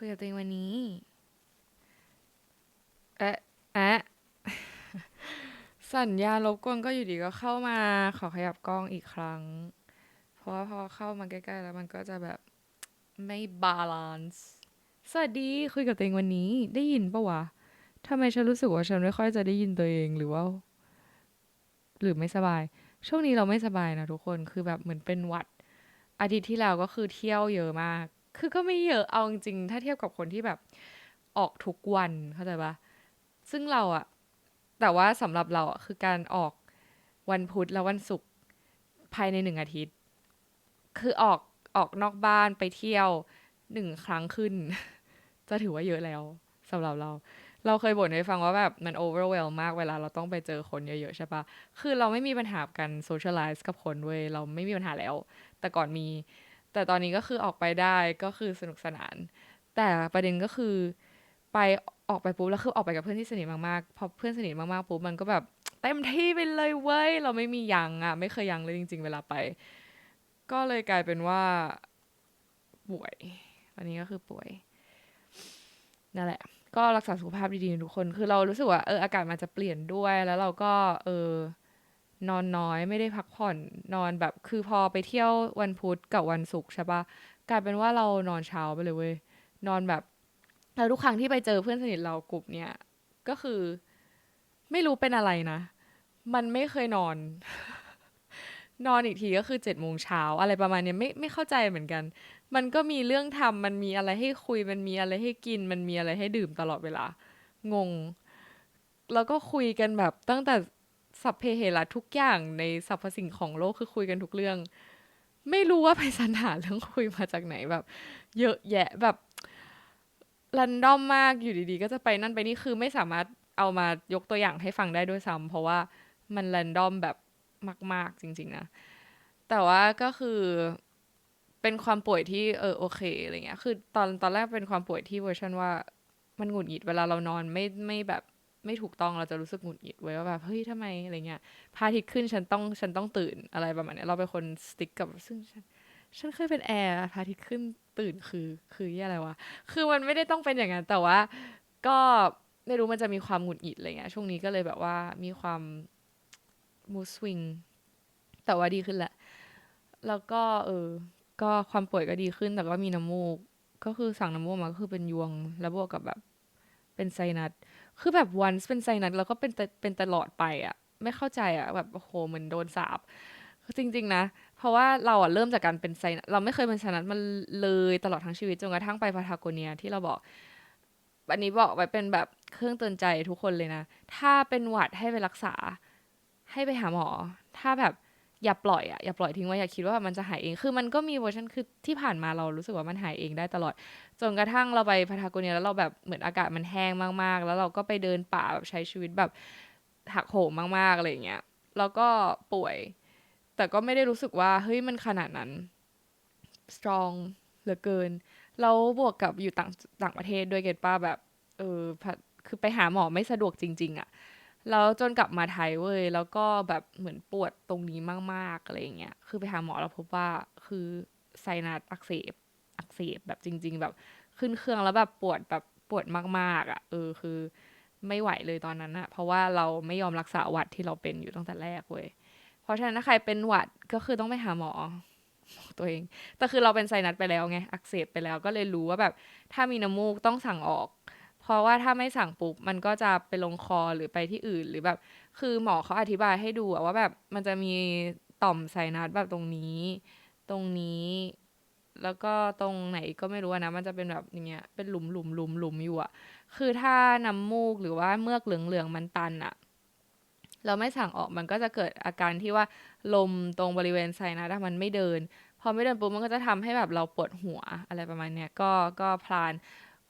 คุยกับตัวเองวันนี้ เอ๊ะแอะสัญญาณรบกวนก็อยู่ดีก็เข้ามาขอขยับกล้องอีกครั้ง เพราะว่าพอเข้ามาใกล้ๆแล้วมันก็จะแบบไม่บาลานซ์สวัสดีคุยกับตัวเองวันนี้ได้ยินปะวะทำไมฉันรู้สึกว่าฉันไม่ค่อยจะได้ยินตัวเองหรือว่า หรือไม่สบาย ช่วงนี้เราไม่สบายนะทุกคนคือแบบเหมือนเป็นหวัด อาทิตย์ที่แล้วก็คือเที่ยวเยอะมาก คือก็ไม่เยอะเอาจริงถ้าเทียบกับคนที่แบบออกทุกวันเข้าใจปะซึ่งเราอะแต่ว่าสำหรับเราอะคือการออกวันพุธและวันศุกร์ภายในหนึ่งอาทิตย์ คือออกออกนอกบ้านไปเที่ยวหนึ่งครั้งขึ้น จะถือว่าเยอะแล้วสำหรับเรา เราเคยบ่นให้ฟังว่าแบบมัน overwhelm มากเวลาเราต้องไปเจอคนเยอะๆใช่ปะคือเราไม่มีปัญหากัน socialize กับคนเว้ยเราไม่มีปัญหาแล้ว แต่ก่อนมี แต่ตอนนี้ก็คือออกไปได้ก็คือสนุกสนาน แต่ประเด็นก็คือ ไปออกไปปุ๊บแล้วคือออกไปกับเพื่อนที่สนิทมากๆพอเพื่อนสนิทมากๆปุ๊บมันก็แบบเต็มที่ไปเลยเว้ยเราไม่มียังอะ ไม่เคยยังเลยจริง ๆ เวลาไป ก็เลยกลายเป็นว่า ป่วยวันนี้ก็คือป่วยนั่นแหละ ก็รักษาสุขภาพดีๆทุกคน คือเรารู้สึกว่าเอออากาศมันจะเปลี่ยนด้วยแล้วเราก็ เออ นอนน้อยไม่ได้พักผ่อนนอนแบบ คือพอไปเที่ยววันพุธกับวันศุกร์ใช่ปะกลายเป็นว่าเรานอนเช้าไปเลยเว้ยนอนแบบแล้วทุกครั้งที่ไปเจอเพื่อนสนิทเรากลุ่มเนี้ยก็คือ ไม่รู้เป็นอะไรนะ มันไม่เคยนอน นอนอีกทีก็คือเจ็ดโมงเช้าอะไรประมาณเนี้ยไม่ไม่เข้าใจเหมือนกัน มันก็มีเรื่องทำมันมีอะไรให้คุย มันมีอะไรให้กิน มันมีอะไรให้ดื่มตลอดเวลางง แล้วก็คุยกันแบบตั้งแต่ สัพเพเหระทุกอย่างในสรรพสิ่งของโลกคือคุยกันทุกเรื่อง ไม่รู้ว่าไปสรรหาเรื่องคุยมาจากไหนแบบ เยอะแยะแบบรันดอมมากอยู่ดีๆ ก็จะไปนั่นไปนี่คือไม่สามารถเอามายกตัวอย่างให้ฟังได้ด้วยซ้ำเพราะว่ามันรันดอมแบบมาก ๆ จริง ๆ นะ แต่ว่าก็คือเป็นความป่วยที่เออโอเคอะไรเงี้ย คือตอนตอนแรกเป็นความป่วยที่เวอร์ชันว่ามันหงุดหงิดเวลาเรานอนไม่ไม่แบบ ไม่ถูกต้องเราจะรู้สึกหงุดหงิดไว้ว่าแบบเฮ้ยทำไมอะไรเงี้ยพระอาทิตย์ขึ้นฉันต้องฉันต้องตื่นอะไรประมาณนี้เราเป็นคนสติ๊กกับซึ่งฉันฉันเคยเป็นแอร์พระอาทิตย์ขึ้นตื่นคือคือยี่อะไรวะคือมันไม่ได้ต้องเป็นอย่างนั้นแต่ว่า ก็ไม่รู้มันจะมีความหงุดหงิดอะไรเงี้ยช่วงนี้ก็เลยแบบว่ามีความมูสวิงแต่ว่าดีขึ้นแหละ แล้วก็เออ ก็ความป่วยก็ดีขึ้นแต่ก็มีน้ำมูก ก็คือสั่งน้ำมูกมาก็คือเป็นยวง แล้วบวกกับแบบ เป็นไซนัส คือแบบวันเป็นไซนัสแล้วก็เป็นเป็นตลอดไปอะไม่เข้าใจอะแบบโอ้โหเหมือนโดนสาบจริง ๆ นะ เพราะว่าเราอะเริ่มจากการเป็นไซนัสเราไม่เคยเป็นไซนัสมันเลยตลอดทั้งชีวิตจนกระทั่งไปพาทาโกเนียที่เราบอกอันนี้บอกไว้เป็นแบบเครื่องเตือนใจทุกคนเลยนะ ถ้าเป็นหวัดให้ไปรักษา ให้ไปหาหมอ ถ้าแบบ อย่าปล่อยอะอย่าปล่อยทิ้งไว้อย่าคิดว่ามันจะหายเอง คือมันก็มีเวอร์ชันคือที่ผ่านมาเรารู้สึกว่ามันหายเองได้ตลอด จนกระทั่งเราไปพาทากเนียแล้วเราแบบเหมือนอากาศมันแห้งมากๆ แล้วเราก็ไปเดินป่าแบบใช้ชีวิตแบบหักโหมมากๆอะไรอย่างเงี้ย แล้วก็ป่วย แต่ก็ไม่ได้รู้สึกว่าเฮ้ยมันขนาดนั้น strong เหลือเกิน แล้วบวกกับอยู่ต่างต่างประเทศด้วยเกตป้าแบบเออคือไปหาหมอไม่สะดวกจริง ๆอะ แล้วจนกลับมาไทยเว้ย แล้วก็แบบเหมือนปวดตรงนี้มากๆอะไรเงี้ย คือไปหาหมอแล้วพบว่าคือไซนัสอักเสบ อักเสบแบบจริง ๆ แบบขึ้นเครื่องแล้วแบบปวดแบบปวดมากๆอะ่ะ เออคือไม่ไหวเลยตอนนั้นอะเพราะว่าเราไม่ยอมรักษาหวัดที่เราเป็นอยู่ตั้งแต่แรกเว้ย เพราะฉะนั้นถ้าใครเป็นหวัดก็คือต้องไปหาหมอตัวเอง แต่คือเราเป็นไซนัสไปแล้วไง อักเสบไปแล้วก็เลยรู้ว่าแบบ ถ้ามีน้ำมูกต้องสั่งออก เพราะว่าถ้าไม่สั่งปุ๊บมันก็จะไปลงคอหรือไปที่อื่นหรือแบบ คือหมอเขาอธิบายให้ดูว่าแบบมันจะมีต่อมไซนัสแบบตรงนี้ ตรงนี้แล้วก็ตรงไหนก็ไม่รู้นะมันจะเป็นแบบอย่างเงี้ยเป็นหลุมหลุมหลุมหลุมอยู่อะคือถ้าน้ำมูกหรือว่าเมือกเหลืองเหลืองมันตันอะเราไม่สั่งออกมันก็จะเกิดอาการที่ว่าลมตรงบริเวณไซนัสมันไม่เดิน พอไม่เดินปุ๊บมันก็จะทำให้แบบเราปวดหัวอะไรประมาณเนี้ยก็ก็พลาน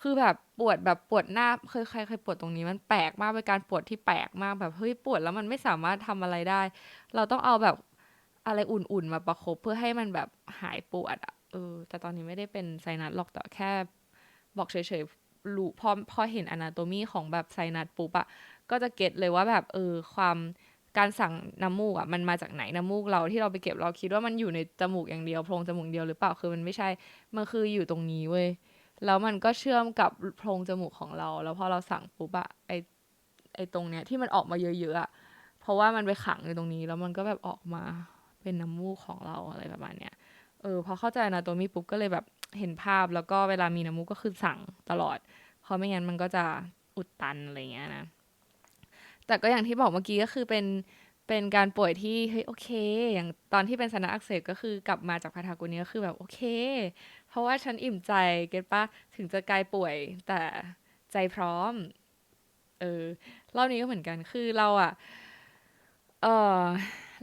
คือแบบปวดแบบปวดหน้าเคยใครเคยปวดตรงนี้มันแปลกมากเป็นการปวดที่แปลกมากแบบเฮ้ยปวดแล้วมันไม่สามารถทำอะไรได้ เราต้องเอาแบบอะไรอุ่นๆมาประคบเพื่อให้มันแบบหายปวดอะเออ แต่ตอนนี้ไม่ได้เป็นไซนัสหรอกแต่แค่ บอกเฉยๆรู้พอพอเห็นอนาโตมีของแบบไซนัสปุ๊บอะก็จะเก็ตเลยว่าแบบเออความการสั่งน้ำมูกอะมันมาจากไหนน้ำมูกเราที่เราไปเก็บเราคิดว่ามันอยู่ในจมูกอย่างเดียวโพรงจมูกเดียวหรือเปล่าคือมันไม่ใช่มันคืออยู่ตรงนี้เว้ย แล้วมันก็เชื่อมกับโพรงจมูกของเรา แล้วพอเราสั่งปุ๊บอะไอไอตรงเนี้ยที่มันออกมาเยอะๆอะเพราะว่ามันไปขังอยู่ตรงนี้ แล้วมันก็แบบออกมาเป็นน้ำมูกของเราอะไรประมาณเนี้ยเออพอเข้าใจนะตัวมีปุ๊บก็เลยแบบเห็นภาพแล้วก็เวลามีน้ำมูกก็คือสั่งตลอด เพราะไม่งั้นมันก็จะอุดตันอะไรเงี้ยนะ แต่ก็อย่างที่บอกเมื่อกี้ก็คือเป็นเป็นการป่วยที่เฮ้ยโอเค อย่างตอนที่เป็นสนะอักเสบก็คือกลับมาจากพาทากุนี้ก็คือแบบโอเค เพราะว่าฉันอิ่มใจเก็ตปะถึงจะกายป่วยแต่ใจพร้อม เออรอบนี้ก็เหมือนกันคือเราอะเออ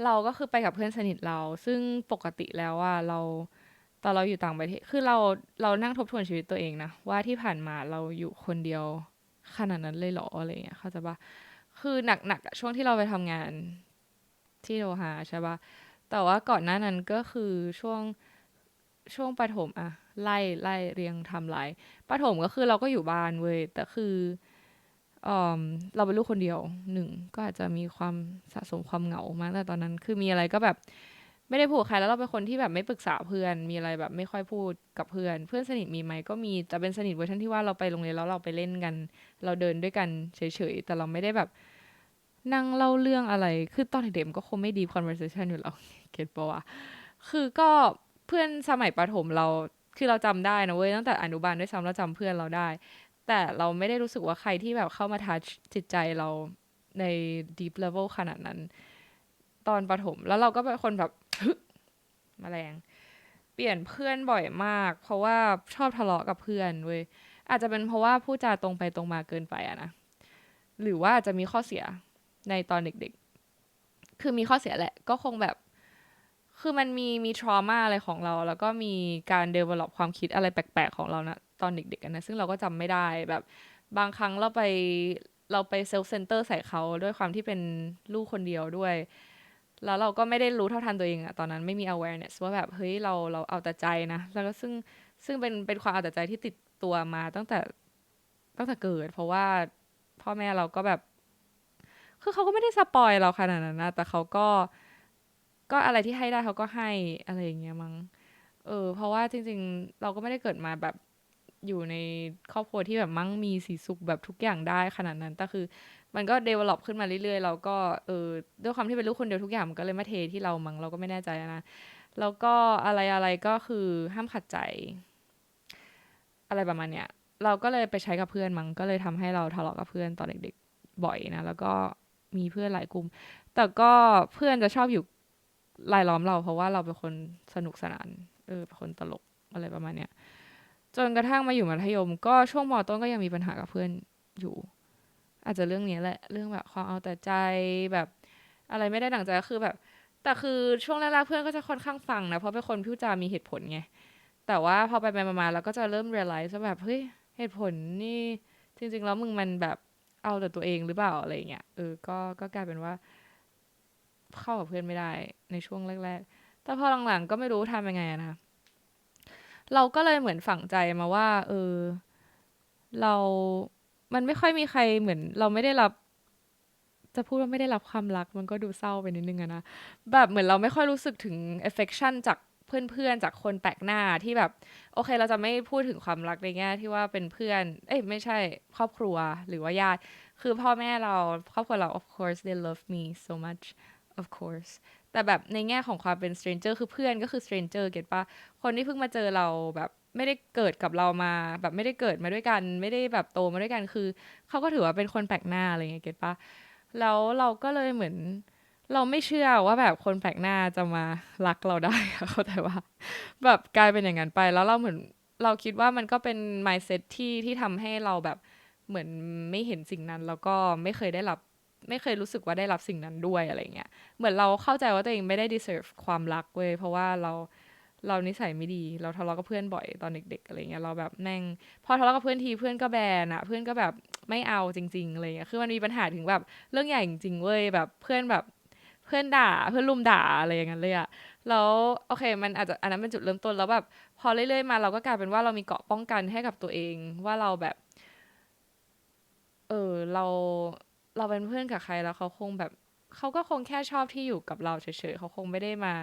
เราก็คือไปกับเพื่อนสนิทเรา ซึ่งปกติแล้วอะเราตอนเราอยู่ต่างประเทศคือเราเรานั่งทบทวนชีวิตตัวเองนะว่าที่ผ่านมาเราอยู่คนเดียวขนาดนั้นเลยเหรออะไรเงี้ยเขาใจะปะคือหนักๆช่วงที่เราไปทำงานที่โดฮาใช่ปะแต่ว่าก่อนหน้านั้นก็คือช่วง ช่วงปฐมอะไล่ไล่เรียงทำไรปฐมก็คือเราก็อยู่บ้านเว้ยแต่คือเออเราเป็นลูกคนเดียวหนึ่งก็อาจจะมีความสะสมความเหงามากแต่ตอนนั้นคือมีอะไรก็แบบไม่ได้พูดกับใครแล้วเราเป็นคนที่แบบไม่ปรึกษาเพื่อน มีอะไรแบบไม่ค่อยพูดกับเพื่อน เพื่อนสนิทมีไหมก็มีแต่เป็นสนิทเวอร์ชันที่ว่าเราไปโรงเรียนแล้วเราไปเล่นกัน เราเดินด้วยกันเฉยๆแต่เราไม่ได้แบบนั่งเล่าเรื่องอะไร คือตอนเด็กๆก็คงไม่ดี conversation อยู่แล้วเก็ตปะวะคือก็ เพื่อนสมัยประถมเราคือเราจำได้นะเว้ยตั้งแต่อนุบาลด้วยซ้ำเราจำเพื่อนเราได้ แต่เราไม่ได้รู้สึกว่าใครที่แบบเข้ามาทัชจิตใจเราใน deep level ขนาดนั้น ตอนประถมแล้วเราก็เป็นคนแบบมแมลงเปลี่ยนเพื่อนบ่อยมาก เพราะว่าชอบทะเลาะกับเพื่อนเว้ยอาจจะเป็นเพราะว่าพูดจาตรงไปตรงมาเกินไปอะนะหรือว่าอาจจะมีข้อเสียในตอนเด็กๆ คือมีข้อเสียแหละ ก็คงแบบ คือมันมีมีทรมาอะไรของเรา แล้วก็มีการเดเวล็อปความคิดอะไรแปลกๆของเรานะตอนเด็กๆกันนะซึ่งเราก็จำไม่ได้แบบบางครั้งเราไปเราไปเซลฟ์เซนเตอร์ใส่เขาด้วยความที่เป็นลูกคนเดียวด้วย แล้วเราก็ไม่ได้รู้เท่าทันตัวเองอะตอนนั้นไม่มี awareness ว่าแบบเฮ้ยเราเราเอาแต่ใจนะ แล้วก็ซึ่งซึ่งเป็นเป็นความเอาแต่ใจที่ติดตัวมาตั้งแต่ตั้งแต่เกิด เพราะว่าพ่อแม่เราก็แบบ คือเขาก็ไม่ได้สปอยเราขนาดนั้นนะแต่เขาก็ ก็อะไรที่ให้ได้เขาก็ให้อะไรอย่างเงี้ยมั้งเออ เพราะว่าจริง ๆ เราก็ไม่ได้เกิดมาแบบอยู่ในครอบครัวที่แบบมั่งมีสีสุขแบบทุกอย่างได้ขนาดนั้นแต่คือ มันก็เดเวล็อปขึ้นมาเรื่อยๆ เราก็เออด้วยความที่เป็นลูกคนเดียวทุกอย่างมันก็เลยมาเทที่เรามั้งเราก็ไม่แน่ใจนะ แล้วก็อะไรอะไรก็คือห้ามขัดใจ อะไรประมาณเนี้ยเราก็เลยไปใช้กับเพื่อนมั้งก็เลยทำให้เราทะเลาะกับเพื่อนตอนเด็กๆบ่อยนะ แล้วก็มีเพื่อนหลายกลุ่ม แต่ก็เพื่อนจะชอบอยู่ รายล้อมเรา เพราะว่าเราเป็นคนสนุกสนาน เออเป็นคนตลกอะไรประมาณเนี้ยจนกระทั่งมาอยู่มัธยม ก็ช่วงมต้นก็ยังมีปัญหากับเพื่อนอยู่ อาจจะเรื่องนี้แหละเรื่องแบบความเอาแต่ใจแบบอะไรไม่ได้ดั่งใจก็คือแบบ แต่คือช่วงแรกๆเพื่อนก็จะค่อนข้างฟังนะเพราะเป็นคนพูดจามีเหตุผลไงแต่ว่าพอไปไปมาๆแล้วก็จะเริ่ม realize ว่าแบบเฮ้ยเหตุผลนี่จริง ๆ แล้วมึงมันแบบเอาแต่ตัวเองหรือเปล่าอะไรเงี้ยเออก็ก็กลายเป็นว่า เข้ากับเพื่อนไม่ได้ในช่วงแรก ๆ แต่พอหลังๆก็ไม่รู้ทำยังไงนะเราก็เลยเหมือนฝังใจมาว่า เออ เรา มันไม่ค่อยมีใครเหมือน เราไม่ได้รับ จะพูดว่าไม่ได้รับความรัก มันก็ดูเศร้าไปนิดนึงอะนะ แบบเหมือนเราไม่ค่อยรู้สึกถึง affection จากเพื่อนๆ จากคนแปลกหน้าที่แบบ โอเค เราจะไม่พูดถึงความรักในแง่ที่ว่าเป็นเพื่อน เอ้ยไม่ใช่ครอบครัวหรือว่าญาติ คือพ่อแม่เราครอบครัวเรา of course they love me so much of course แต่แบบในแง่ของความเป็น stranger คือเพื่อนก็คือ stranger เก็ตปะคนที่เพิ่งมาเจอเราแบบไม่ได้เกิดกับเรามา แบบไม่ได้เกิดมาด้วยกัน ไม่ได้แบบโตมาด้วยกันคือเขาก็ถือว่าเป็นคนแปลกหน้าอะไรเงี้ยเก็ตปะแล้วเราก็เลยเหมือน เราไม่เชื่อว่าแบบคนแปลกหน้าจะมารักเราได้เขาแต่ว่า แบบกลายเป็นอย่างนั้นไปแล้วเราเหมือนเราคิดว่ามันก็เป็น mindset ที่ที่ทำให้เราแบบเหมือนไม่เห็นสิ่งนั้น แล้วก็ไม่เคยได้รับ ไม่เคยรู้สึกว่าได้รับสิ่งนั้นด้วยอะไรเงี้ยเหมือนเราเข้าใจว่าตัวเองไม่ได้ deserve ความรักเว้ยเพราะว่าเราเรานิสัยไม่ดี เราทะเลาะกับเพื่อนบ่อยตอนเด็ก ๆอะไรเงี้ยเราแบบแม่งพอทะเลาะกับเพื่อนทีเพื่อนก็แบนอะเพื่อนก็แบบไม่เอาจริงๆอะไรเงี้ยคือมันมีปัญหาถึงแบบเรื่องใหญ่จริงๆเว้ยแบบเพื่อนแบบเพื่อนด่าเพื่อนลุมด่าอะไรอย่างเงี้ยเลยอะแล้วโอเค มันอาจจะอันนั้นเป็นจุดเริ่มต้นแล้วแบบพอเรื่อยๆมาเราก็กลายเป็นว่าเรามีเกาะป้องกันให้กับตัวเองว่าเราแบบ เออเรา เราเป็นเพื่อนกับใครแล้วเขาคงแบบเขาก็คงแค่ชอบที่อยู่กับเราเฉยๆเขาคงไม่ได้มา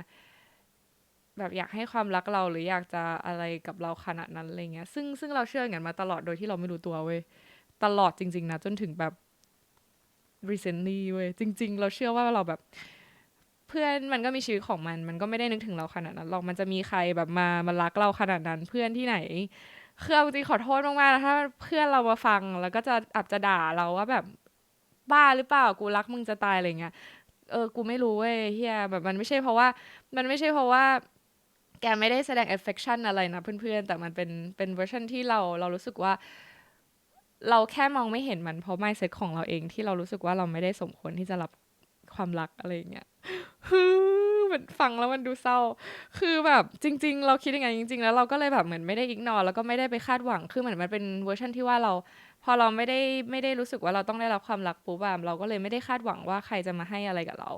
แบบอยากให้ความรักเราหรืออยากจะอะไรกับเราขนาดนั้นอะไรเงี้ย ซึ่งซึ่งเราเชื่ออย่างนั้นมาตลอดโดยที่เราไม่รู้ตัวเว้ยตลอดจริง ๆนะจนถึงแบบ recently เว้ยจริง ๆ เราเชื่อว่าเราแบบ เพื่อนมันก็มีชีวิตของมัน มันก็ไม่ได้นึกถึงเราขนาดนั้นหรอกมันจะมีใครแบบมามารักเราขนาดนั้นเพื่อนที่ไหนคือเอาจริงขอโทษมากๆนะถ้าเพื่อนเรามาฟังแล้วก็จะอาจจะด่าเราว่าแบบ บ้าหรือเปล่ากูรักมึงจะตายอะไรเงี้ยเออกูไม่รู้เว้ยเฮียแบบมันไม่ใช่เพราะว่า มันไม่ใช่เพราะว่า แกไม่ได้แสดง affection อะไรนะเพื่อนๆ แต่มันเป็นเป็นเวอร์ชันที่เราเรารู้สึกว่า เราแค่มองไม่เห็นมันเพราะ mindset ของเราเองที่เรารู้สึกว่าเราไม่ได้สมควรที่จะรับความรักอะไรอย่างเงี้ยฮือมันฟังแล้วมันดูเศร้า คือแบบจริง ๆ เราคิดยังไงจริง ๆ แล้วเราก็เลยแบบเหมือนไม่ได้อิกนอแล้วก็ไม่ได้ไปคาดหวัง คือเหมือนมันเป็นเวอร์ชันที่ว่าเรา พอเราไม่ได้ไม่ได้รู้สึกว่าเราต้องได้รับความรักปุ๊บอะเราก็เลยไม่ได้คาดหวังว่าใครจะมาให้อะไรกับเรา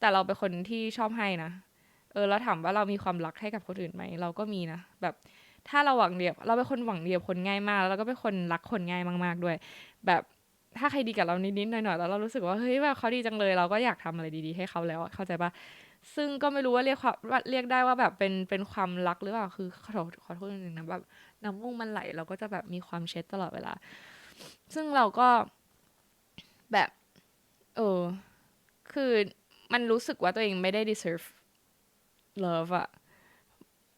แต่เราเป็นคนที่ชอบให้นะเออแล้วถามว่าเรามีความรักให้กับคนอื่นไหมเราก็มีนะแบบถ้าเราหวังเดียวเราเป็นคนหวังเดียวคนง่ายมาก แล้วเราก็เป็นคนรักคนง่ายมาก ๆด้วย แบบถ้าใครดีกับเรานิดๆหน่อยๆแล้วเรารู้สึกว่าเฮ้ยแบบเขาดีจังเลยเราก็อยากทำอะไรดีๆให้เขาแล้วเข้าใจปะซึ่งก็ไม่รู้ว่าเรียกความว่าเรียกได้ว่าแบบเป็นเป็นความรักหรือเปล่าคือขอโทษขอโทษนิดนึงนะแบบน้ำมูกมันไหลเราก็จะแบบมีความเช็ดตลอดเวลา ซึ่งเราก็แบบ เออ คือมันรู้สึกว่าตัวเองไม่ได้ deserve love อะ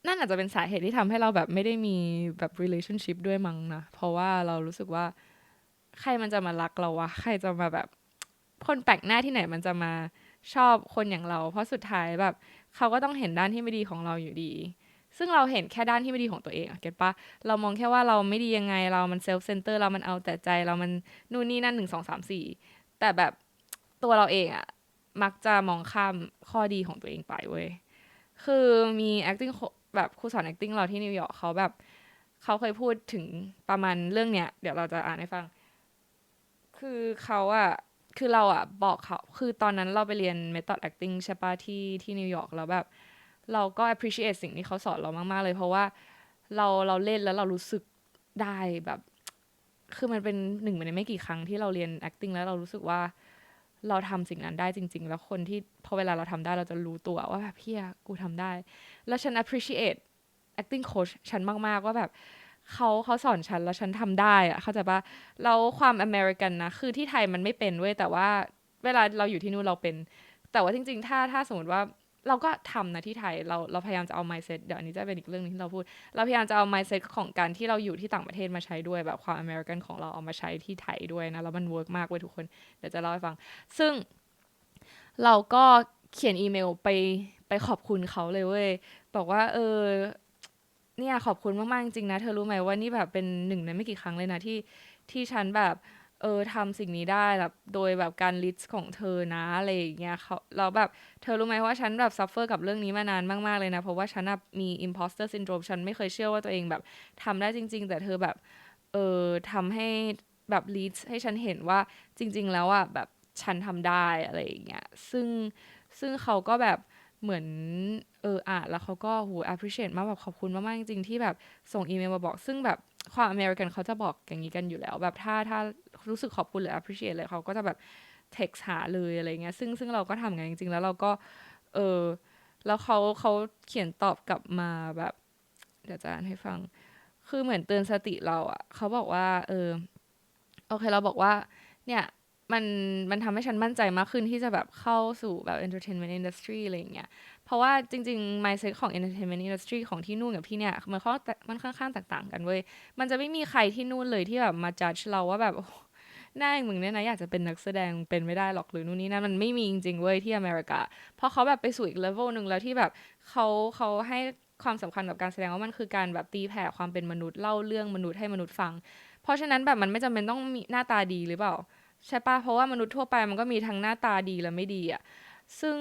นั่นอาจจะเป็นสาเหตุที่ทำให้เราแบบไม่ได้มีแบบ relationship ด้วยมั้งนะ เพราะว่าเรารู้สึกว่า ใครมันจะมารักเราวะ ใครจะมาแบบ คนแปลกหน้าที่ไหนมันจะมาชอบคนอย่างเรา เพราะสุดท้ายแบบ เขาก็ต้องเห็นด้านที่ไม่ดีของเราอยู่ดี ซึ่งเราเห็นแค่ด้านที่ไม่ดีของตัวเองอะเก็ตปะเรามองแค่ว่าเราไม่ดียังไงเรามันเซลฟ์เซนเตอร์เรามันเอาแต่ใจเรามันนู่นนี่นั่นหนึ่งสองสามสี่แต่แบบตัวเราเองอะมักจะมองข้ามข้อดีของตัวเองไปเว้ยคือมี acting แบบครูสอน acting เราที่นิวยอร์กเขาแบบเขาเคยพูดถึงประมาณเรื่องเนี้ย เดี๋ยวเราจะอ่านให้ฟัง คือเขาอะคือเราอะบอกเขา คือตอนนั้นเราไปเรียน method acting ใช่ปะที่ที่นิวยอร์กแล้วแบบ เราก็ appreciate สิ่งที่เขาสอนเรามาก ๆ เลย เพราะว่าเราเราเล่นแล้วเรารู้สึกได้แบบ คือมันเป็นหนึ่งในไม่กี่ครั้งที่เราเรียน acting แล้วเรารู้สึกว่าเราทำสิ่งนั้นได้จริง ๆ แล้วคนที่พอเวลาเราทำได้เราจะรู้ตัวว่าแบบพี่กูทำได้ แล้วฉัน appreciate acting coach ฉันมาก ๆ ว่าแบบเขาเขาสอนฉันแล้วฉันทำได้อะเข้าใจปะแล้วความอเมริกันนะ คือที่ไทยมันไม่เป็นเว้ยแต่ว่าเวลาเราอยู่ที่นู่นเราเป็น แต่ว่าจริง ๆ ถ้าถ้าสมมติว่า เราก็ทำนะที่ไทยเราเราพยายามจะเอา mindset เดี๋ยวอันนี้จะเป็นอีกเรื่องนึงที่เราพูด เราพยายามจะเอา mindset ของการที่เราอยู่ที่ต่างประเทศมาใช้ด้วยแบบความอเมริกันของเราเอามาใช้ที่ไทยด้วยนะแล้วมันเวิร์กมากเว้ยทุกคนเดี๋ยวจะเล่าให้ฟัง ซึ่งเราก็เขียนอีเมลไปไปขอบคุณเขาเลยเว้ยบอกว่า เออเนี่ยขอบคุณมากๆจริงๆนะ เธอรู้ไหมว่านี่แบบเป็นหนึ่งในไม่กี่ครั้งเลยนะที่ที่ฉันแบบ เออทำสิ่งนี้ได้แบบโดยแบบการลิสต์ของเธอนะอะไรอย่างเงี้ยเขาเราแบบเธอรู้ไหมว่าฉันแบบซัฟเฟอร์กับเรื่องนี้มานานมากๆเลยนะ เพราะว่าฉันมี imposter syndrome ฉันไม่เคยเชื่อว่าตัวเองแบบทำได้จริง ๆ แต่เธอแบบเออทำให้แบบลิสต์ให้ฉันเห็นว่าจริง ๆ แล้วอะแบบฉันทำได้อะไรอย่างเงี้ยซึ่งซึ่งเขาก็แบบเหมือนเอออ่านแล้วเขาก็หู appreciate มากแบบขอบคุณมากๆจริงๆที่แบบส่งอีเมลมาบอกซึ่งแบบ ความอเมริกันเขาจะบอกอย่างนี้กันอยู่แล้ว แบบถ้าถ้ารู้สึกขอบคุณหรือ appreciate เลยเขาก็จะแบบ text หาเลยอะไรเงี้ยซึ่งซึ่งเราก็ทำกันจริง ๆ แล้วเราก็ เออแล้วเขาเขาเขียนตอบกลับมาแบบ เดี๋ยวจะอ่านให้ฟัง คือเหมือนเตือนสติเราอะเขาบอกว่า เออโอเคเราบอกว่า เนี่ยมันมันทำให้ฉันมั่นใจมากขึ้นที่จะแบบเข้าสู่แบบ entertainment industry อะไรอย่างเงี้ย ราะว่าจริงๆ mindset ของ entertainment industry ของที่นู่นกับที่เนี่ยมันค่อนมันค่อนข้างแตกต่างกันเว้ย มันจะไม่มีใครที่นู่นเลยที่แบบมา judge เราว่าแบบหน้าอย่างมึงเนี่ยนะอยากจะเป็นนักแสดงเป็นไม่ได้หรอกหรือนู่นนี่นั่นมันไม่มีจริงๆเว้ยที่อเมริกา เพราะเขาแบบไปสู่อีกเลเวลหนึ่งแล้วที่แบบเขาเขาให้ความสำคัญกับการแสดงว่ามันคือการแบบตีแผ่ความเป็นมนุษย์เล่าเรื่องมนุษย์ให้มนุษย์ฟัง เพราะฉะนั้นแบบมันไม่จำเป็นต้องมีหน้าตาดีหรือเปล่า ใช่ปะเพราะว่ามนุษย์ทั่วไปมันก็มีทั้งหน้าตาดีและไม่ดีอะ ซึ่ง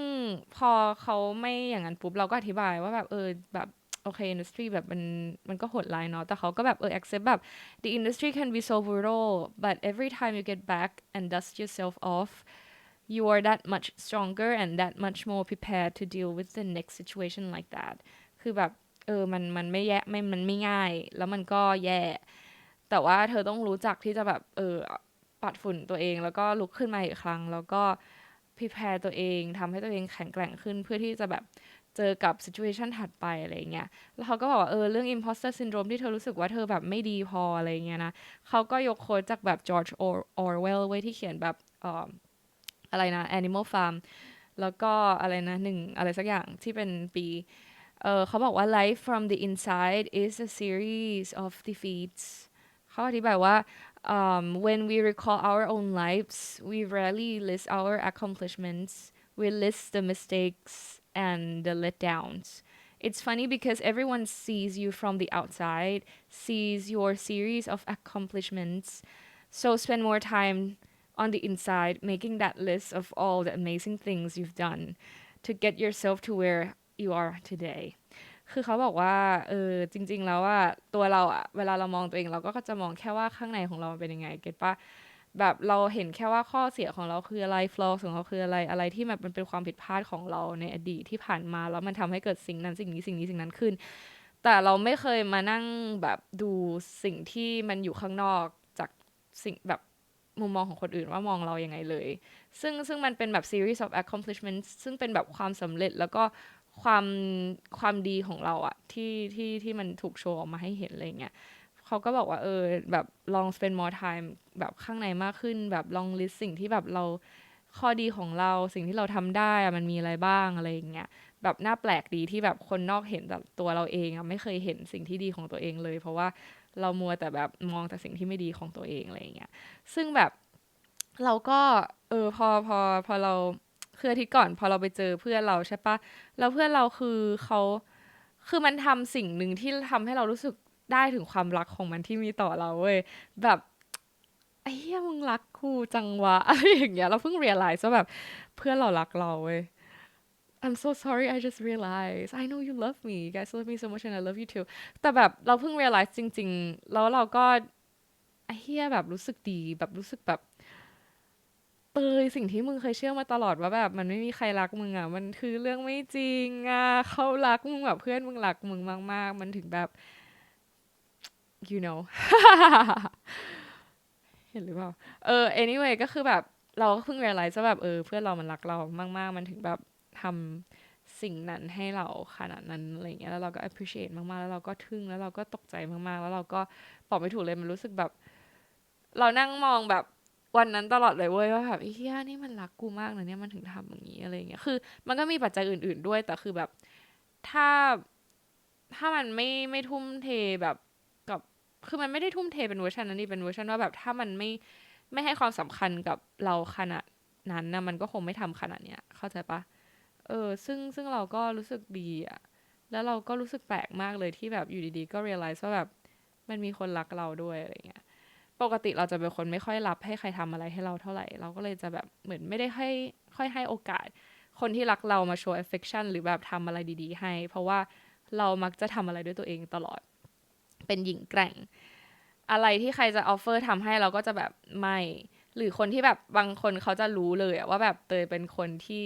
พอเขาไม่อย่างนั้นปุ๊บเราก็อธิบายว่าแบบเออแบบโอเคอินดัสทรีแบบมันมันก็โหดร้ายเนาะแต่เขาก็แบบเออ accept แบบ the industry can be so brutal but every time you get back and dust yourself off you are that much stronger and that much more prepared to deal with the next situation like that คือแบบเออมันมันไม่แย่ไม่มันไม่ง่าย แล้วมันก็แย่ แต่ว่าเธอต้องรู้จักที่จะแบบเออปัดฝุ่นตัวเองแล้วก็ลุกขึ้นมาอีกครั้งแล้วก็ prepare ตัวเองทำให้ตัวเองแข็งแกร่งขึ้นเพื่อที่จะแบบเจอกับ situation ถัดไปอะไรเงี้ย แล้วเขาก็บอกว่าเออเรื่อง imposter syndrome ที่เธอรู้สึกว่าเธอแบบไม่ดีพออะไรเงี้ยนะ เขาก็ยกโค้ดจากแบบ George Orwell ไว้ที่เขียนแบบอ่ออะไรนะ Animal Farm แล้วก็อะไรนะหนึ่งอะไรสักอย่างที่เป็นปีเออเขาบอกว่า life from the inside is a series of defeats เขาอธิบายว่า um, when we recall our own lives we rarely list our accomplishments. We list the mistakes and the letdowns. It's funny because everyone sees you from the outside sees your series of accomplishments. So spend more time on the inside making that list of all the amazing things you've done to get yourself to where you are today คือเขาบอกว่าเออจริง ๆ แล้วว่าตัวเราอะเวลาเรามองตัวเองเราก็จะมองแค่ว่าข้างในของเราเป็นยังไงเก็ตปะแบบเราเห็นแค่ว่าข้อเสียของเราคืออะไรฟลอสของเราคืออะไรอะไรที่มันเป็นความผิดพลาดของเราในอดีตที่ผ่านมาแล้วมันทำให้เกิดสิ่งนั้นสิ่งนี้สิ่งนี้สิ่งนั้นขึ้น แต่เราไม่เคยมานั่งแบบดูสิ่งที่มันอยู่ข้างนอกจากสิ่งแบบมุมมองของคนอื่นว่ามองเรายังไงเลย ซึ่งซึ่งมันเป็นแบบ series of accomplishments ซึ่งเป็นแบบความสำเร็จแล้วก็ ความความดีของเราอะที่ที่ที่มันถูกโชว์ออกมาให้เห็นอะไรเงี้ยเขาก็บอกว่าเออแบบลอง spend more time แบบข้างในมากขึ้น แบบลอง list สิ่งที่แบบเราข้อดีของเราสิ่งที่เราทำได้อะมันมีอะไรบ้างอะไรอย่างเงี้ยแบบน่าแปลกดีที่แบบคนนอกเห็นแต่ตัวเราเองอะไม่เคยเห็นสิ่งที่ดีของตัวเองเลย เพราะว่าเรามัวแต่แบบมองแต่สิ่งที่ไม่ดีของตัวเองอะไรอย่างเงี้ยซึ่งแบบเราก็เออพอพอพอเรา คืออาทิตย์ก่อนพอเราไปเจอเพื่อนเราใช่ปะแล้วเพื่อนเราคือเขาคือมันทำสิ่งหนึ่งที่ทำให้เรารู้สึกได้ถึงความรักของมันที่มีต่อเราเว้ยแบบไอ้เหี้ยมึงรักกูจังวะอะไรอย่างเงี้ยเราเพิ่ง realize ว่าแบบเพื่อนเรารักเราเว้ย I'm so sorry I just realized I know you love me you guys love me so much and I love you too แต่แบบเราเพิ่ง realize จริง ๆ แล้วเราก็ไอ้เฮียแบบรู้สึกดีแบบรู้สึกแบบ เตยสิ่งที่มึงเคยเชื่อมาตลอดว่าแบบมันไม่มีใครรักมึงอะ มันคือเรื่องไม่จริงอะเขารักมึงแบบเพื่อนมึงรักมึงมาก ๆ มันถึงแบบ you know เห็นหรือเปล่า เออ anyway ก็คือแบบเราก็เพิ่ง realize ว่าแบบเออ เพื่อนเรามันรักเรามาก ๆ มันถึงแบบทำสิ่งนั้นให้เราขนาดนั้นอะไรเงี้ยแล้วเราก็ appreciate มาก ๆ แล้วเราก็ทึ่งแล้วเราก็ตกใจมาก ๆ แล้วเราก็บอกไม่ถูกเลยมันรู้สึกแบบ เรานั่งมองแบบ วันนั้นตลอดเลยเว้ยว่าแบบเฮียนี่มันรักกูมากนะเนี่ยมันถึงทำอย่างนี้อะไรเงี้ยคือ มันก็มีปัจจัยอื่น ๆด้วยแต่คือแบบ ถ้าถ้ามันไม่ไม่ทุ่มเทแบบกับคือมันไม่ได้ทุ่มเทเป็นเวอร์ชันนั้นนี่เป็นเวอร์ชันว่าแบบถ้ามันไม่ไม่ให้ความสำคัญกับเราขนาดนั้นนะมันก็คงไม่ทำขนาดเนี้ยเข้าใจปะเออ ซึ่งซึ่งเราก็รู้สึกดีอะแล้วเราก็รู้สึกแปลกมากเลยที่แบบอยู่ดีๆ ก็ realize ว่าแบบมันมีคนรักเราด้วยอะไรเงี้ย ปกติเราจะเป็นคนไม่ค่อยรับให้ใครทำอะไรให้เราเท่าไหร่ เราก็เลยจะแบบเหมือนไม่ได้ให้ค่อยให้โอกาส คนที่รักเรามาโชว์ affection หรือแบบทำอะไรดีๆ ให้ เพราะว่าเรามักจะทำอะไรด้วยตัวเองตลอด เป็นหญิงแกร่ง อะไรที่ใครจะออฟเฟอร์ทำให้เราก็จะแบบไม่ หรือคนที่แบบบางคนเขาจะรู้เลยว่าแบบเตยเป็นคนที่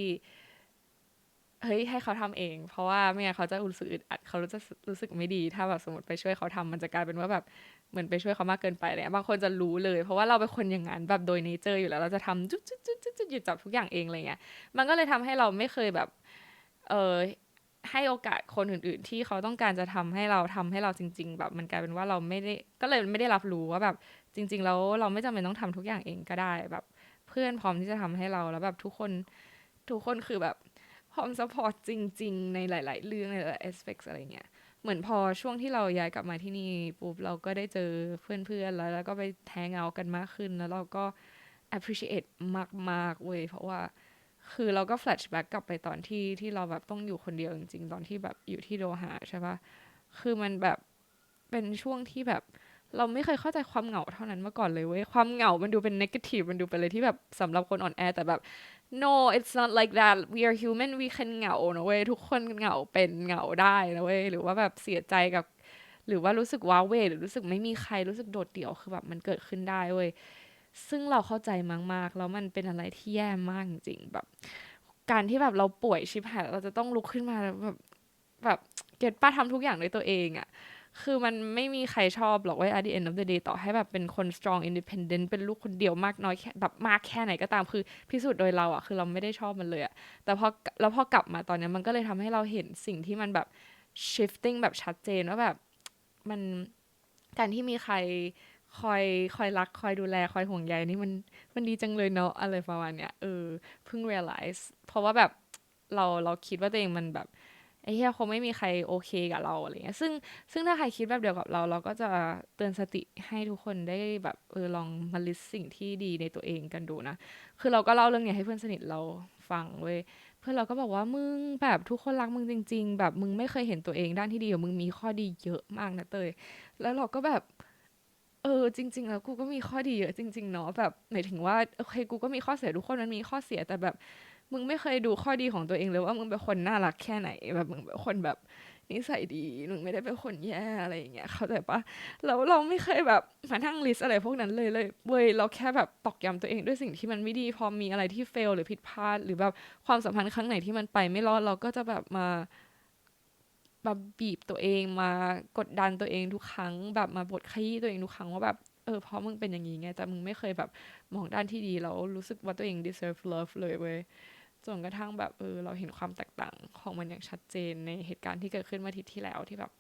เฮ้ยให้เขาทำเอง เพราะว่าไม่งั้นเขาจะรู้สึกอึดอัดเขาจะรู้สึกไม่ดี ถ้าแบบสมมติไปช่วยเขาทำมันจะกลายเป็นว่าแบบ เหมือนไปช่วยเขามากเกินไปเลยบางคนจะรู้เลย เพราะว่าเราเป็นคนอย่างนั้นแบบโดยเนเจอร์อยู่แล้วเราจะทำจุ๊ดจุ๊ดจุ๊ดจุ๊ดหยุดจับทุกอย่างเองอะไรเงี้ยมันก็เลยทำให้เราไม่เคยแบบเออให้โอกาสคนอื่น ๆ ที่เขาต้องการจะทำให้เราทำให้เราจริง ๆ แบบมันกลายเป็นว่าเราไม่ได้ก็เลยไม่ได้รับรู้ว่าแบบจริง ๆ แล้วเราไม่จำเป็นต้องทำทุกอย่างเองก็ได้แบบ เพื่อนพร้อมที่จะทำให้เราแล้วแบบทุกคนทุกคนคือแบบพร้อมซัพพอร์ตจริง ๆ ในหลาย ๆ เรื่องในหลายๆ aspects อะไรเงี้ย เหมือนพอช่วงที่เราย้ายกลับมาที่นี่ปุ๊บเราก็ได้เจอเพื่อนๆแล้วแล้วก็ไปแทงเอากันมากขึ้น แล้วเราก็ appreciate มากๆเว้ยเพราะว่าคือเราก็ flashback กลับไปตอนที่ที่เราแบบต้องอยู่คนเดียวจริงๆ ตอนที่แบบอยู่ที่โดฮาใช่ปะคือมันแบบเป็นช่วงที่แบบ เราไม่เคยเข้าใจความเหงาเท่านั้นมาก่อนเลยเว้ย ความเหงา มันดูเป็น negative มันดูเป็นอะไรที่แบบสำหรับคนอ่อนแอ แต่แบบ no it's not like that we are human we can เหงานะเว้ย ทุกคนเหงาเป็นเหงาได้นะเว้ย หรือว่าแบบเสียใจกับ หรือว่ารู้สึกว้าเวหรือรู้สึกไม่มีใครรู้สึกโดดเดี่ยวคือแบบมันเกิดขึ้นได้เว้ย ซึ่งเราเข้าใจมากๆ แล้วมันเป็นอะไรที่แย่มากจริงแบบ การที่แบบเราป่วยชิบหายเราจะต้องลุกขึ้นมาแบบแบบเก็ตป้าทำทุกอย่างด้วยตัวเองอะ คือมันไม่มีใครชอบหรอกว้ย at the end of the day ต่อให้แบบเป็นคน strong independent เป็นลูกคนเดียวมากน้อยแค่แบบมากแค่ไหนก็ตามคือพิสูจน์โดยเราอะคือเราไม่ได้ชอบมันเลยอะแต่พอแล้วพอกลับมาตอนนี้มันก็เลยทำให้เราเห็นสิ่งที่มันแบบ shifting แบบชัดเจนว่าแบบมันการที่มีใครคอยคอยรัก คอยดูแลคอยห่วงใยนี่มันมันดีจังเลยเนาะอะไรประมาณเนี้ยเออเพิ่ง realize เพราะว่าแบบเราเราคิดว่าตัวเองมันแบบ ไอ้เหี้ยคงไม่มีใครโอเคกับเราอะไรเงี้ยซึ่งซึ่งถ้าใครคิดแบบเดียวกับเรา เราก็จะเตือนสติให้ทุกคนได้แบบเออลองมาลิสสิ่งที่ดีในตัวเองกันดูนะ คือเราก็เล่าเรื่องเนี้ยให้เพื่อนสนิทเราฟังเว้ยเพื่อนเราก็บอกว่ามึงแบบทุกคนรักมึงจริง ๆ แบบมึงไม่เคยเห็นตัวเองด้านที่ดีของมึงมีข้อดีเยอะมากนะเตยแล้วเราก็แบบเออจริง ๆ แล้วกูก็มีข้อดีเยอะจริง ๆ เนาะแบบหมายถึงว่าโอเคกูก็มีข้อเสียทุกคนมันมีข้อเสียแต่แบบ มึงไม่เคยดูข้อดีของตัวเองเลยว่ามึงเป็นคนน่ารักแค่ไหน แบบมึงเป็นคนแบบนิสัยดีมึงไม่ได้เป็นคนแย่อะไรอย่างเงี้ยเข้าใจปะแล้วเราไม่เคยแบบมานั่งลิสอะไรพวกนั้นเลยเลยเว้ยเราแค่แบบตอกย้ำตัวเองด้วยสิ่งที่มันไม่ดีพอมีอะไรที่เฟลหรือผิดพลาด หรือแบบความสัมพันธ์ครั้งไหนที่มันไปไม่รอดเราก็จะแบบมาแบบบีบตัวเองมากดดันตัวเองทุกครั้ง แบบมาบทขยี้ตัวเองทุกครั้งว่าแบบเออเพราะมึงเป็นอย่างนี้ไงแต่มึงไม่เคยแบบมองด้านที่ดีแล้วรู้สึกว่าตัวเอง deserve love เลยเว้ย จนกระทั่งแบบเออเราเห็นความแตกต่างของมันอย่างชัดเจนในเหตุการณ์ที่เกิดขึ้นเมื่ออาทิตย์ที่แล้วที่แบบ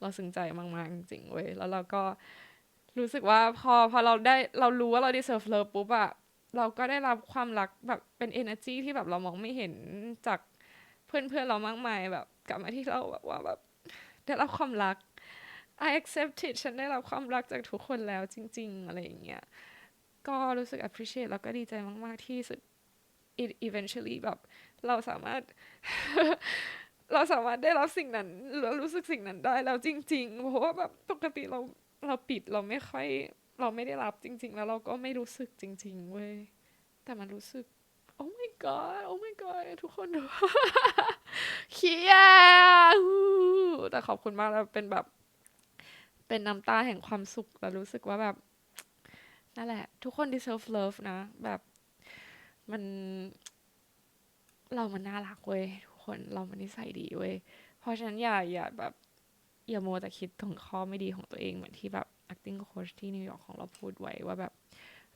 เราซึ้งใจมากๆจริงๆเว้ยแล้วเราก็รู้สึกว่าพอพอเราได้เรารู้ว่าเรา deserve love ปุ๊บอะเราก็ได้รับความรักแบบเป็น energy ที่แบบเรามองไม่เห็นจากเพื่อนๆเรามากมายแบบกลับมาที่เราแบบว่าแบบได้รับความรัก I accept it ฉันได้รับความรักจากทุกคนแล้วจริง ๆ อะไรอย่างเงี้ย ก็รู้สึก appreciate แล้วก็ดีใจมาก ๆ ที่สุด eventually แบบเราสามารถ เราสามารถได้รับสิ่งนั้นเรารู้สึกสิ่งนั้นได้แล้วจริง ๆ เพราะว่าแบบปกติเราเราปิดเราไม่ค่อย เราไม่ได้รับจริง ๆ แล้วเราก็ไม่รู้สึกจริง ๆ เว้ย แต่มันรู้สึก oh my god oh my god ทุกคนดูเคียแต่ขอบคุณมากแล้วเป็นแบบ เป็นน้ำตาแห่งความสุขแล้วรู้สึกว่าแบบนั่นแหละ ทุกคน deserve love นะ แบบ มัน เรามันน่ารักเว้ยทุกคนเรามันนิสัยดีเว้ยเพราะฉะนั้นอย่าอย่าแบบอย่าโมแต่คิดถึงข้อไม่ดีของตัวเองเหมือนที่แบบ acting coach ที่นิวยอร์กของเราพูดไว้ว่าแบบ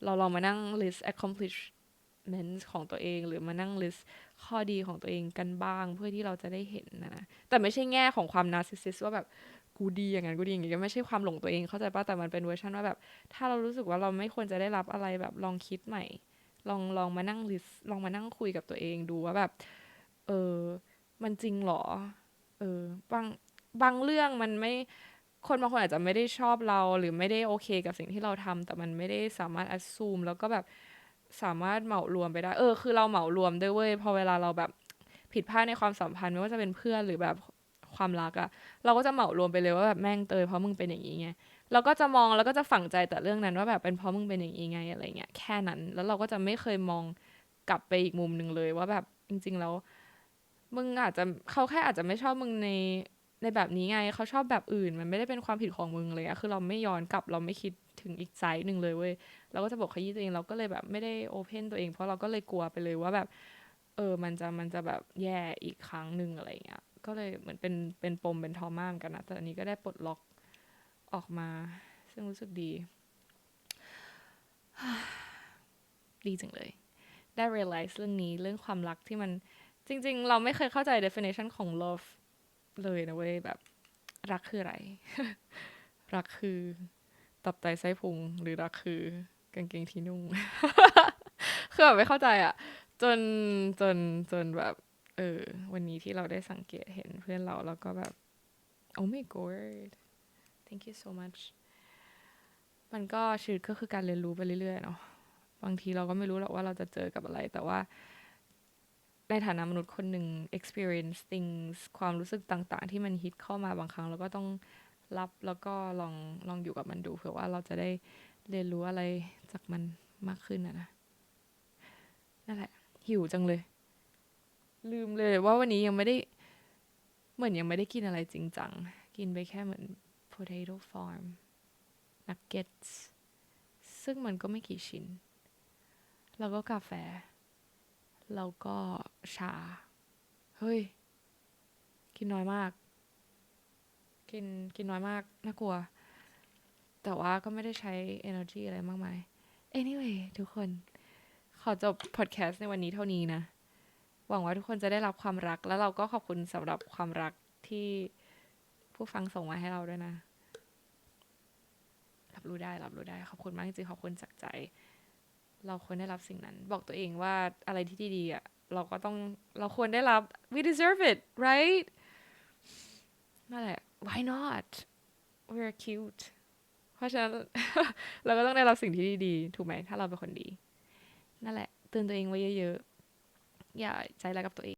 เราลองมานั่ง list accomplishments ของตัวเอง หรือมานั่ง list ข้อดีของตัวเองกันบ้างเพื่อที่เราจะได้เห็นนะนะแต่ไม่ใช่แง่ของความ narcissist ว่าแบบกูดีอย่างนั้นกูดีอย่างนี้ไม่ใช่ความหลงตัวเองเข้าใจป่ะแต่มันเป็นเวอร์ชันว่าแบบ ถ้าเรารู้สึกว่าเราไม่ควรจะได้รับอะไรแบบลองคิดใหม่ ลองลองมานั่งลิสลองมานั่งคุยกับตัวเองดูว่าแบบ เออ มันจริงหรอ เออบางบางเรื่องมันไม่คนบางคนอาจจะไม่ได้ชอบเราหรือไม่ได้โอเคกับสิ่งที่เราทำแต่มันไม่ได้สามารถ assume แล้วก็แบบสามารถเหมารวมไปได้ เออ คือเราเหมารวมด้วยเว้ยพอเวลาเราแบบผิดพลาดในความสัมพันธ์ไม่ว่าจะเป็นเพื่อนหรือแบบความรักอะเราก็จะเหมารวมไปเลยว่าแบบแม่งเตยเพราะมึงเป็นอย่างนี้ไง เราก็จะมองแล้วก็จะฝังใจแต่เรื่องนั้นว่าแบบเป็นเพราะมึงเป็นอย่างนี้ไงอะไรเงี้ยแค่นั้น แล้วเราก็จะไม่เคยมองกลับไปอีกมุมหนึ่งเลยว่าแบบจริง ๆ แล้ว มึงอาจจะเขาแค่อาจจะไม่ชอบมึงในในแบบนี้ไงเขาชอบแบบอื่น มันไม่ได้เป็นความผิดของมึงเลยอะคือเราไม่ย้อนกลับเราไม่คิดถึงอีกไซด์หนึ่งเลยเว้ยเราก็จะบอกขยี้ตัวเองเราก็เลยแบบไม่ได้โอเพนตัวเอง เพราะเราก็เลยกลัวไปเลยว่าแบบ เออมันจะมันจะแบบแย่อีกครั้งหนึ่งอะไรเงี้ยก็เลยเหมือนเป็นเป็นปมเป็นทอม่ามกันนะแต่อันนี้ก็ได้ปลดล็อก ออกมา ซึ่งรู้สึกดี ดีจังเลย ได้ realize เรื่องนี้เรื่องความรักที่มันจริง ๆ เราไม่เคยเข้าใจ definition ของ love เลยนะเว้ยแบบ รักคืออะไร รักคือตับไตไส้พุง หรือรักคือกางเกงที่นุ่งคือแบบไม่เข้าใจอะจนจนจนแบบ เออ วันนี้ที่เราได้สังเกตเห็นเพื่อนเราแล้วก็แบบ oh my god thank you so much มันก็ชีวิตก็คือการเรียนรู้ไปเรื่อยๆเนาะบางทีเราก็ไม่รู้หรอกว่าเราจะเจอกับอะไร แต่ว่าในฐานะมนุษย์คนหนึ่ง experience things ความรู้สึกต่างๆ ที่มันฮิตเข้ามาบางครั้ง เราก็ต้องรับแล้วก็ลองลองอยู่กับมันดูเผื่อว่าเราจะได้เรียนรู้อะไรจากมันมากขึ้นนะนะนั่นแหละ หิวจังเลย ลืมเลยว่าวันนี้ยังไม่ได้ เหมือนยังไม่ได้กินอะไรจริงจัง กินไปแค่เหมือน potato farm nuggets ซึ่งมันก็ไม่กี่ชิ้น แล้วก็กาแฟ แล้วก็ชา เฮ้ย กินน้อยมาก กินกินน้อยมาก น่ากลัว แต่ว่าก็ไม่ได้ใช้ energy อะไรมากมาย anyway ทุกคน ขอจบ podcast ในวันนี้เท่านี้นะ หวังว่าทุกคนจะได้รับความรัก แล้วเราก็ขอบคุณสำหรับความรักที่ผู้ฟังส่งมาให้เราด้วยนะ รับรู้ได้รับรู้ได้ขอบคุณมากจริงขอบคุณจากใจ เราควรได้รับสิ่งนั้น บอกตัวเองว่าอะไรที่ดีๆอะเราก็ต้องเราควรได้รับ we deserve it right นั่นแหละ why not we're cute เพราะฉะนั้น เราก็ต้องได้รับสิ่งที่ดีๆถูกไหมถ้าเราเป็นคนดี นั่นแหละเตือนตัวเองไว้เยอะๆอย่าใจร้ายกับตัวเอง